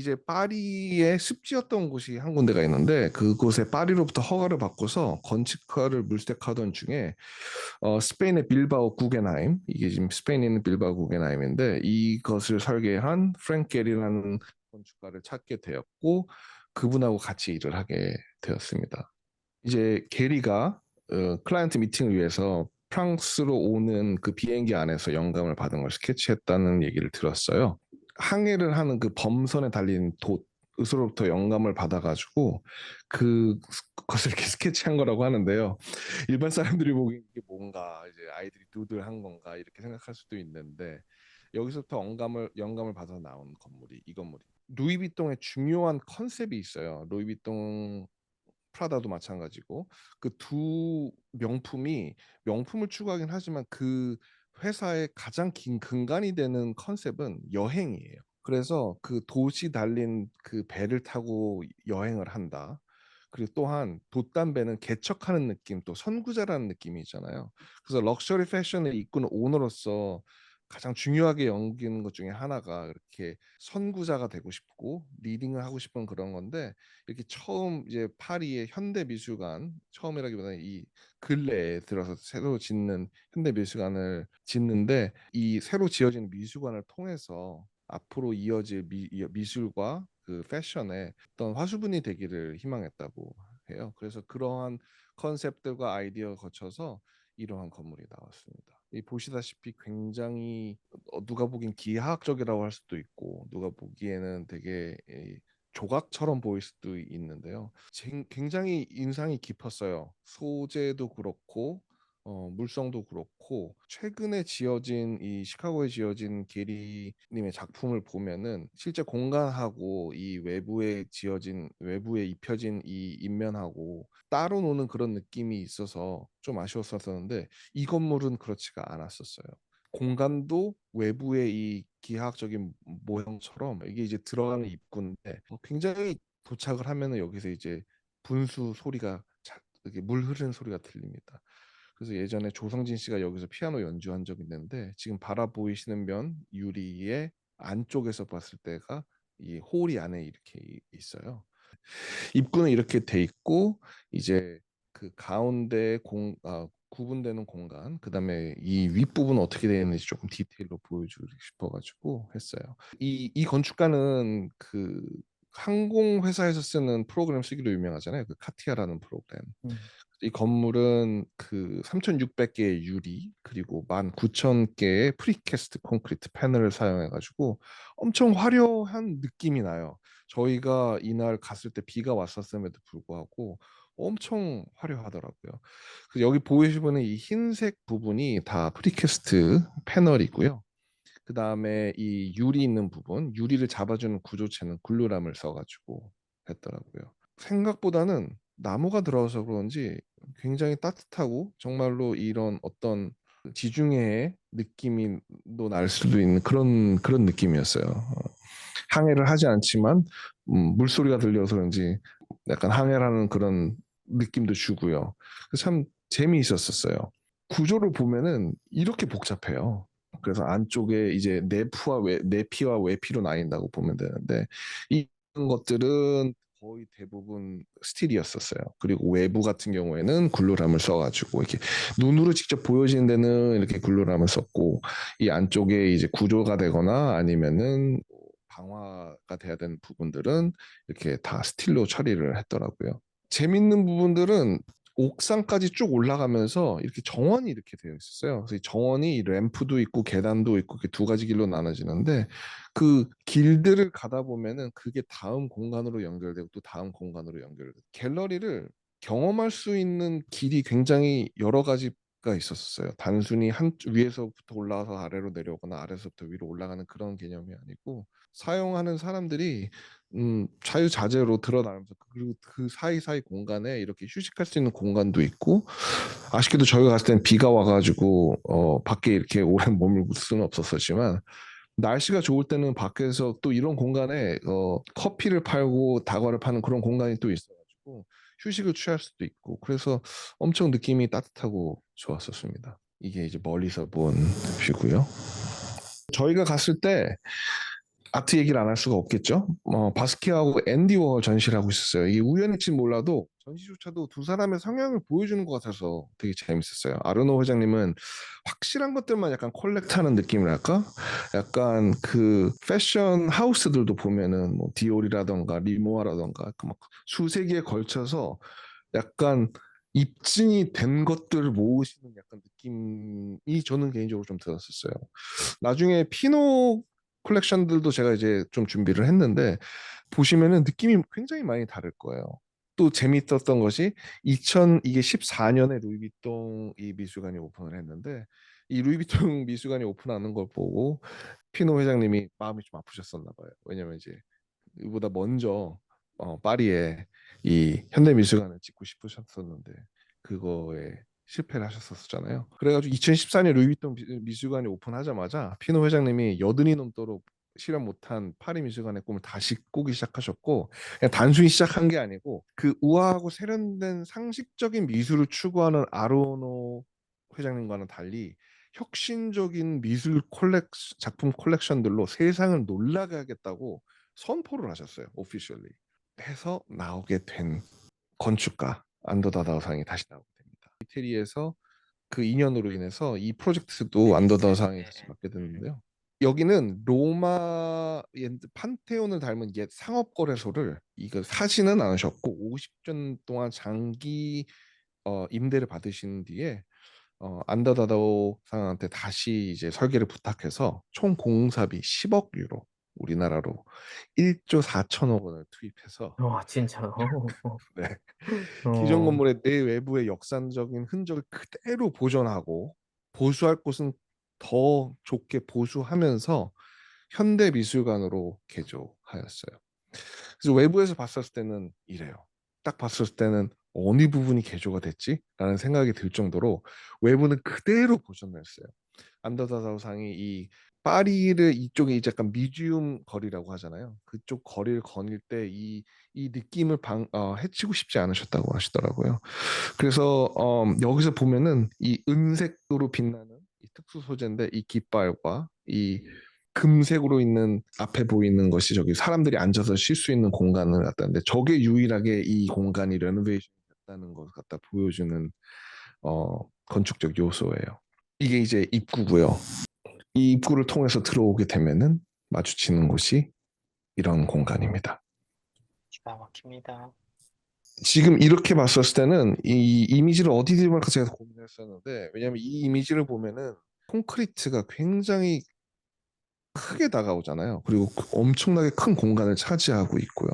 이제 파리에 습지였던 곳이 한 군데가 있는데 그곳에 파리로부터 허가를 받고서 건축가를 물색하던 중에 어, 스페인의 빌바오 구겐하임 이게 지금 스페인에 빌바오 구겐하임인데 이것을 설계한 프랭 게리라는 건축가를 찾게 되었고 그분하고 같이 일을 하게 되었습니다. 이제 게리가 어, 클라이언트 미팅을 위해서 프랑스로 오는 그 비행기 안에서 영감을 받은 걸 스케치했다는 얘기를 들었어요. 항해를 하는 그 범선에 달린 돛으로부터 영감을 받아가지고 그것을 이렇게 스케치한 거라고 하는데요. 일반 사람들이 보기엔 이게 뭔가 이제 아이들이 누들한 건가 이렇게 생각할 수도 있는데 여기서부터 영감을 영감을 받아 나온 건물이 이 건물이 루이비통의 중요한 컨셉이 있어요. 루이비통 프라다도 마찬가지고 그 두 명품이 명품을 추구하긴 하지만 그 회사의 가장 긴 근간이 되는 컨셉은 여행이에요. 그래서 그 돛이 달린 그 배를 타고 여행을 한다. 그리고 또한 돛담배는 개척하는 느낌, 또 선구자라는 느낌이 있잖아요. 그래서 럭셔리 패션을 이끄는 오너로서 가장 중요하게 여기는 것 중에 하나가 이렇게 선구자가 되고 싶고 리딩을 하고 싶은 그런 건데 이렇게 처음 이제 파리의 현대 미술관 처음이라기보다는 이 근래에 들어서 새로 짓는 현대 미술관을 짓는데 이 새로 지어진 미술관을 통해서 앞으로 이어질 미, 미술과 그 패션의 어떤 화수분이 되기를 희망했다고 해요. 그래서 그러한 컨셉들과 아이디어 거쳐서 이러한 건물이 나왔습니다. 이 보시다시피 굉장히 어, 누가 보기엔 기하학적이라고 할 수도 있고 누가 보기에는 되게 조각처럼 보일 수도 있는데요. 굉장히 인상이 깊었어요. 소재도 그렇고 어, 물성도 그렇고 최근에 지어진 이 시카고에 지어진 게리님의 작품을 보면은 실제 공간하고 이 외부에 지어진 외부에 입혀진 이 인면하고 따로 노는 그런 느낌이 있어서 좀 아쉬웠었는데 이 건물은 그렇지가 않았었어요. 공간도 외부의 이 기하학적인 모형처럼 이게 이제 들어가는 입구인데 어, 굉장히 도착을 하면은 여기서 이제 분수 소리가 물 흐르는 소리가 들립니다. 그래서 예전에 조성진 씨가 여기서 피아노 연주한 적이 있는데 지금 바라보이시는 면 유리의 안쪽에서 봤을 때가 이 홀이 안에 이렇게 있어요. 입구는 이렇게 돼 있고 이제 그 가운데 공 아, 구분되는 공간 그다음에 이 윗부분 어떻게 되어 있는지 조금 디테일로 보여주고 싶어가지고 했어요. 이 이 건축가는 그 항공 회사에서 쓰는 프로그램 쓰기로 유명하잖아요. 그 카티아라는 프로그램. 음. 이 건물은 그 3,600개의 유리 그리고 19,000개의 프리캐스트 콘크리트 패널을 사용해 가지고 엄청 화려한 느낌이 나요. 저희가 이날 갔을 때 비가 왔었음에도 불구하고 엄청 화려하더라고요. 여기 보이시는 이 흰색 부분이 다 프리캐스트 패널이고요. 그 다음에 이 유리 있는 부분, 유리를 잡아주는 구조체는 글루람을 써가지고 했더라고요. 생각보다는 나무가 들어가서 그런지 굉장히 따뜻하고 정말로 이런 어떤 지중해의 느낌이 날 수도 있는 그런 그런 느낌이었어요. 어, 항해를 하지 않지만 음, 물소리가 들려서 그런지 약간 항해라는 그런 느낌도 주고요. 참 재미있었었어요. 구조를 보면은 이렇게 복잡해요. 그래서 안쪽에 이제 외, 내피와 외피로 나뉜다고 보면 되는데 이런 것들은 거의 대부분 스틸이었었어요. 그리고 외부 같은 경우에는 글루람을 써가지고 이렇게 눈으로 직접 보여지는 데는 이렇게 글루람을 썼고 이 안쪽에 이제 구조가 되거나 아니면은 방화가 돼야 되는 부분들은 이렇게 다 스틸로 처리를 했더라고요. 재밌는 부분들은 옥상까지 쭉 올라가면서 이렇게 정원이 이렇게 되어 있었어요. 그래서 정원이 램프도 있고 계단도 있고 이렇게 두 가지 길로 나눠지는데 그 길들을 가다 보면은 그게 다음 공간으로 연결되고 또 다음 공간으로 연결되고 갤러리를 경험할 수 있는 길이 굉장히 여러 가지가 있었어요. 단순히 한 위에서부터 올라와서 아래로 내려오거나 아래서부터 위로 올라가는 그런 개념이 아니고 사용하는 사람들이 음, 자유자재로 드러나면서 그리고 그 사이사이 공간에 이렇게 휴식할 수 있는 공간도 있고 아쉽게도 저희가 갔을 땐 비가 와가지고 어, 밖에 이렇게 오래 머물고 수는 없었지만 날씨가 좋을 때는 밖에서 또 이런 공간에 어, 커피를 팔고 다과를 파는 그런 공간이 또 있어가지고 휴식을 취할 수도 있고 그래서 엄청 느낌이 따뜻하고 좋았었습니다. 이게 이제 멀리서 본 뷰고요. 저희가 갔을 때 아트 얘기를 안 할 수가 없겠죠. 어, 바스키하고 앤디 워홀 전시를 하고 있었어요. 이게 우연일지 몰라도 전시조차도 두 사람의 성향을 보여주는 것 같아서 되게 재밌었어요. 아르노 회장님은 확실한 것들만 약간 콜렉트하는 느낌이랄까? 약간 그 패션 하우스들도 보면은 뭐 디올이라던가 리모아라던가 그 막 수세 기에 걸쳐서 약간 입증이 된 것들을 모으시는 약간 느낌이 저는 개인적으로 좀 들었었어요. 나중에 피노 컬렉션들도 제가 이제 좀 준비를 했는데 보시면은 느낌이 굉장히 많이 다를 거예요. 또 재미있었던 것이 2000 이게 14년에 루이비통 이 미술관이 오픈을 했는데 이 루이비통 미술관이 오픈하는 걸 보고 피노 회장님이 마음이 좀 아프셨었나 봐요. 왜냐면 이제 이보다 먼저 어, 파리에 이 현대미술관을 짓고 싶으셨었는데 그거에 실패를 하셨었잖아요. 그래가지고 2014년 루이비통 미- 미술관이 오픈하자마자 피노 회장님이 여든이 넘도록 실현 못한 파리 미술관의 꿈을 다시 꾸기 시작하셨고 그냥 단순히 시작한 게 아니고 그 우아하고 세련된 상식적인 미술을 추구하는 아로노 회장님과는 달리 혁신적인 미술 콜렉 작품 콜렉션들로 세상을 놀라게 하겠다고 선포를 하셨어요. 오피셜리. 해서 나오게 된 건축가 안더다다우상이 다시 됩니다. 이태리에서 그 인연으로 인해서 이 프로젝트도 안더다우상이 다시 맡게 됐는데요. 여기는 로마 옛 판테온을 닮은 옛 상업 거래소를 이거 사지는 않으셨고 50년 동안 장기 어, 임대를 받으신 뒤에 어, 안더다다우상한테 다시 이제 설계를 부탁해서 총 공사비 10억 유로 우리나라로 1조 4천억 원을 투입해서 와 진짜. 어, 어. 네. 어. 기존 건물의 내외부의 역사적인 흔적을 그대로 보존하고 보수할 곳은 더 좋게 보수하면서 현대 미술관으로 개조하였어요. 그래서 외부에서 봤을 때는 이래요. 딱 봤을 때는 어느 부분이 개조가 됐지라는 생각이 들 정도로 외부는 그대로 보존했어요. 안더다다우상이 이 파리를 이쪽에 이제 약간 미디움 거리라고 하잖아요. 그쪽 거리를 거닐 때 이 이 느낌을 방, 어, 해치고 싶지 않으셨다고 하시더라고요. 그래서 어, 여기서 보면은 이 은색으로 빛나는 이 특수 소재인데 이 깃발과 이 금색으로 있는 앞에 보이는 것이 저기 사람들이 앉아서 쉴 수 있는 공간을 갖다는데 저게 유일하게 이 공간이 레노베이션 됐다는 것 갖다 보여주는 어, 건축적 요소예요. 이게 이제 입구고요. 이 입구를 통해서 들어오게 되면은 마주치는 곳이 이런 공간입니다. 기가 막힙니다. 지금 이렇게 봤었을 때는 이 이미지를 어디 들을까 제가 고민했었는데 왜냐면 이 이미지를 보면은 콘크리트가 굉장히 크게 다가오잖아요. 그리고 그 엄청나게 큰 공간을 차지하고 있고요.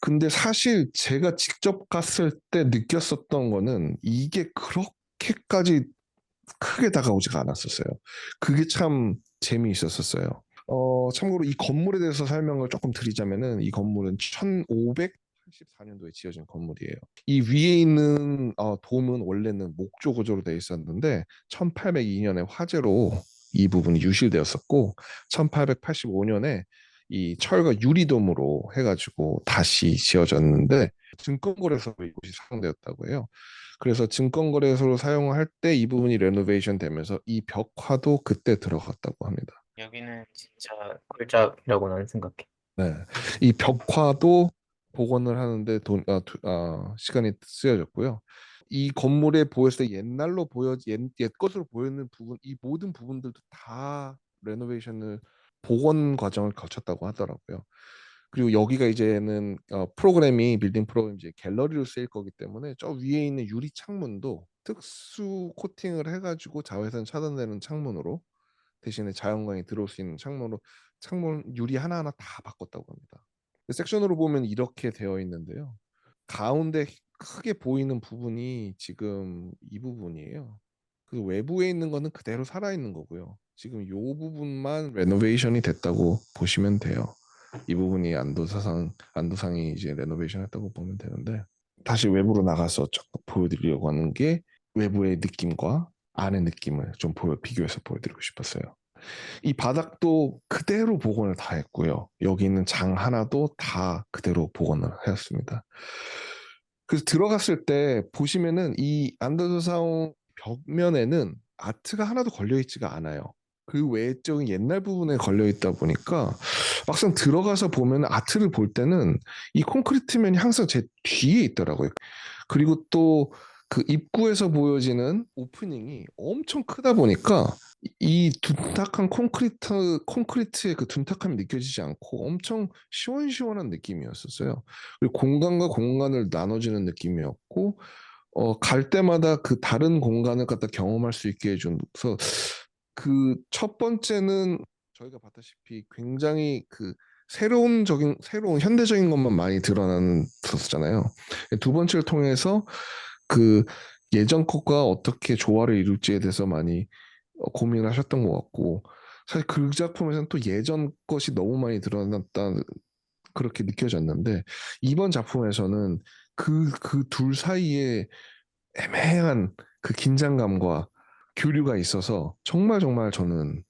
근데 사실 제가 직접 갔을 때 느꼈었던 거는 이게 그렇게까지 크게 다가오지가 않았었어요. 그게 참 재미있었었어요. 어, 참고로 이 건물에 대해서 설명을 조금 드리자면은 이 건물은 1584년도에 지어진 건물이에요. 이 위에 있는 어, 돔은 원래는 목조 구조로 되어 있었는데 1802년에 화재로 이 부분이 유실되었었고 1885년에 이 철과 유리돔으로 해가지고 다시 지어졌는데 증권거래소로 이곳이 사용되었다고 해요. 그래서 증권거래소로 사용할 때 이 부분이 레노베이션 되면서 이 벽화도 그때 들어갔다고 합니다. 여기는 진짜 꿀짝이라고 나는 생각해. 네, 이 벽화도 복원을 하는데 돈, 아, 두- 아, 시간이 쓰여졌고요. 이 건물에 보였을 때 옛날로 보여 옛, 옛 것으로 보이는 부분, 이 모든 부분들도 다 레노베이션을 복원 과정을 거쳤다고 하더라고요. 그리고 여기가 이제는 어, 프로그램이 빌딩 프로그램 이제 갤러리로 쓰일 거기 때문에 저 위에 있는 유리 창문도 특수 코팅을 해가지고 자외선 차단되는 창문으로 대신에 자연광이 들어올 수 있는 창문으로 창문 유리 하나하나 다 바꿨다고 합니다. 섹션으로 보면 이렇게 되어 있는데요. 가운데 크게 보이는 부분이 지금 이 부분이에요. 그 외부에 있는 거는 그대로 살아 있는 거고요. 지금 이 부분만 레노베이션이 됐다고 보시면 돼요. 이 부분이 안도사상 안도상이 이제 레노베이션 했다고 보면 되는데 다시 외부로 나가서 조금 보여드리려고 하는 게 외부의 느낌과 안의 느낌을 좀 보여 비교해서 보여드리고 싶었어요. 이 바닥도 그대로 복원을 다 했고요. 여기 있는 장 하나도 다 그대로 복원을 하였습니다. 그래서 들어갔을 때 보시면은 이 안더사상 벽면에는 아트가 하나도 걸려 있지가 않아요. 그 외적인 옛날 부분에 걸려 있다 보니까 막상 들어가서 보면 아트를 볼 때는 이 콘크리트면이 항상 제 뒤에 있더라고요. 그리고 또 그 입구에서 보여지는 오프닝이 엄청 크다 보니까 이 둔탁한 콘크리트 콘크리트의 그 둔탁함이 느껴지지 않고 엄청 시원시원한 느낌이었었어요. 그리고 공간과 공간을 나눠주는 느낌이었고 어, 갈 때마다 그 다른 공간을 갖다 경험할 수 있게 해줘서 그 첫 번째는 저희가 봤다시피 굉장히 그 새로운적인 새로운 현대적인 것만 많이 드러났었잖아요. 두 번째를 통해서 그 예전 것과 어떻게 조화를 이룰지에 대해서 많이 어, 고민을 하셨던 것 같고 사실 그 작품에서는 또 예전 것이 너무 많이 드러났다 그렇게 느껴졌는데 이번 작품에서는 그 그 둘 사이에 애매한 그 긴장감과 교류가 있어서 정말 정말 저는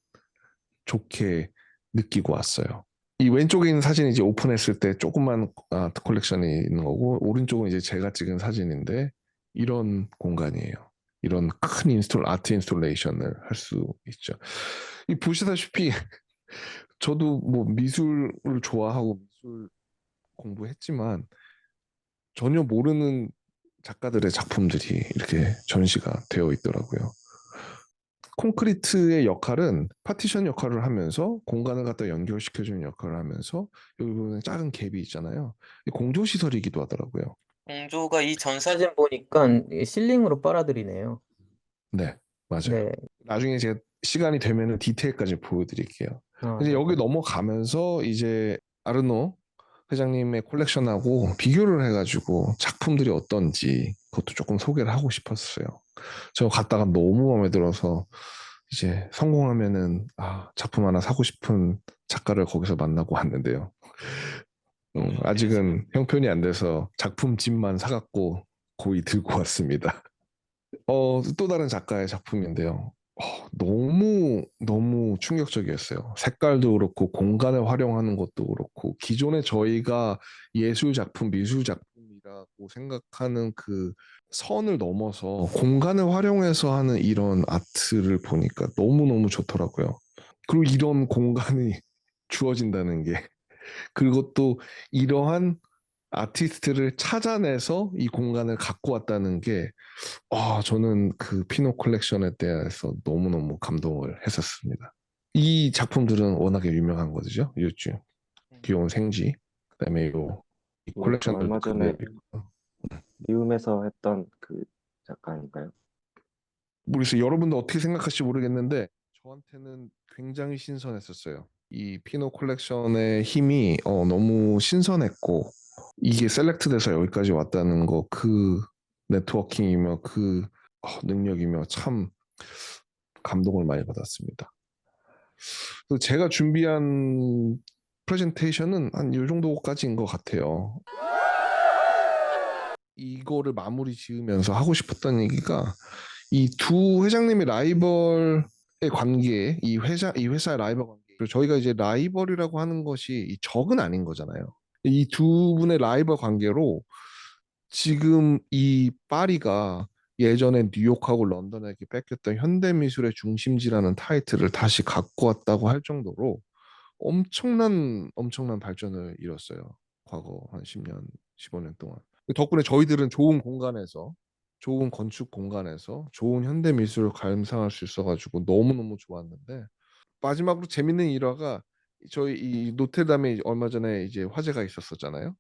좋게 느끼고 왔어요. 이 왼쪽에 있는 사진이 이제 오픈했을 때 조그만 아트 컬렉션이 있는 거고 오른쪽은 이제 제가 찍은 사진인데 이런 공간이에요. 이런 큰 인스톨 아트 인스톨레이션을 할 수 있죠. 이 보시다시피 저도 뭐 미술을 좋아하고 미술 공부했지만 전혀 모르는 작가들의 작품들이 이렇게 전시가 되어 있더라고요. 콘크리트의 역할은 파티션 역할을 하면서 공간을 갖다 연결시켜주는 역할을 하면서 여기 보면 작은 갭이 있잖아요. 공조 시설이기도 하더라고요. 공조가 이 전 사진 보니까 이 실링으로 빨아들이네요. 네, 맞아요. 네. 나중에 제가 시간이 되면은 디테일까지 보여드릴게요. 아, 이제 네. 여기 넘어가면서 이제 아르노 회장님의 콜렉션하고 비교를 해가지고 작품들이 어떤지 그것도 조금 소개를 하고 싶었어요. 저 갔다가 너무 마음에 들어서 이제 성공하면은 아 작품 하나 사고 싶은 작가를 거기서 만나고 왔는데요. 음, 아직은 형편이 안 돼서 작품 집만 사갖고 고이 들고 왔습니다. 어, 또 다른 작가의 작품인데요. 어, 너무 너무 충격적이었어요. 색깔도 그렇고 공간을 활용하는 것도 그렇고 기존에 저희가 예술 작품, 미술 작품이라고 생각하는 그 선을 넘어서 공간을 활용해서 하는 이런 아트를 보니까 너무너무 좋더라고요. 그리고 이런 공간이 주어진다는 게 그리고 또 이러한 아티스트를 찾아내서 이 공간을 갖고 왔다는 게 아, 저는 그 피노 컬렉션에 대해서 너무너무 감동을 했었습니다. 이 작품들은 워낙에 유명한 거죠. 요즘 귀여운 생쥐, 그다음에 요이 뭐, 컬렉션도 얼마 전에 근데 미움에서 했던 그 작가인가요? 모르겠어요. 여러분도 어떻게 생각하실지 모르겠는데 저한테는 굉장히 신선했었어요. 이 피노 컬렉션의 힘이 어, 너무 신선했고 이게 셀렉트돼서 여기까지 왔다는 거 그 네트워킹이며 그 어, 능력이며 참 감동을 많이 받았습니다. 제가 준비한 프레젠테이션은 한 이 정도까지인 것 같아요. 이거를 마무리 지으면서 하고 싶었던 얘기가 이 두 회장님의 라이벌의 관계, 이 회사 이 회사의 라이벌 관계. 저희가 이제 라이벌이라고 하는 것이 이 적은 아닌 거잖아요. 이 두 분의 라이벌 관계로 지금 이 파리가 예전에 뉴욕하고 런던에게 뺏겼던 현대미술의 중심지라는 타이틀을 다시 갖고 왔다고 할 정도로 엄청난 엄청난 발전을 이뤘어요. 과거 한 10년, 15년 동안. 덕분에 저희들은 좋은 공간에서 좋은 건축 공간에서 좋은 현대 미술을 감상할 수 있어가지고 너무너무 좋았는데 마지막으로 재밌는 일화가 저희 이 노텔담에 얼마 전에 이제 화재가 있었었잖아요.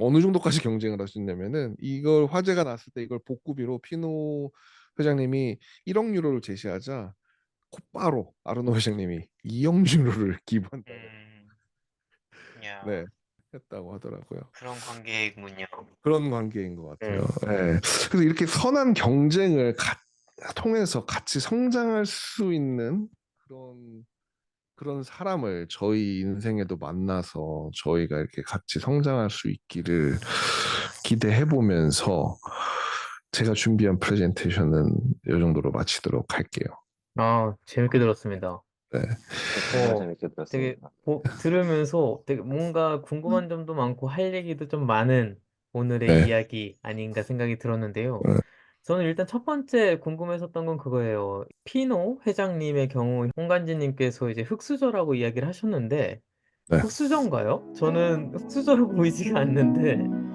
어느 정도까지 경쟁을 하셨냐면은 이걸 화재가 났을 때 이걸 복구비로 피노 회장님이 1억 유로를 제시하자 곧바로 아르노 회장님이 2억 유로를 기부한다고 음, 야, 네 했다고 하더라고요. 그런 관계이군요. 그런 관계인 것 같아요. 네. 그래서 이렇게 선한 경쟁을 가- 통해서 같이 성장할 수 있는 그런 그런 사람을 저희 인생에도 만나서 저희가 이렇게 같이 성장할 수 있기를 기대해 보면서 제가 준비한 프레젠테이션은 이 정도로 마치도록 할게요. 아, 재밌게 들었습니다. 정말 어, 재밌게 되게 들었습니다. 보- 들으면서 되게 뭔가 궁금한 점도 많고 할 얘기도 좀 많은 오늘의 네. 이야기 아닌가 생각이 들었는데요. 네. 저는 일단 첫 번째 궁금했었던 건 그거예요. 피노 회장님의 경우 홍간지님께서 이제 흑수저라고 이야기를 하셨는데 네. 흑수저인가요? 저는 흑수저로 보이지가 않는데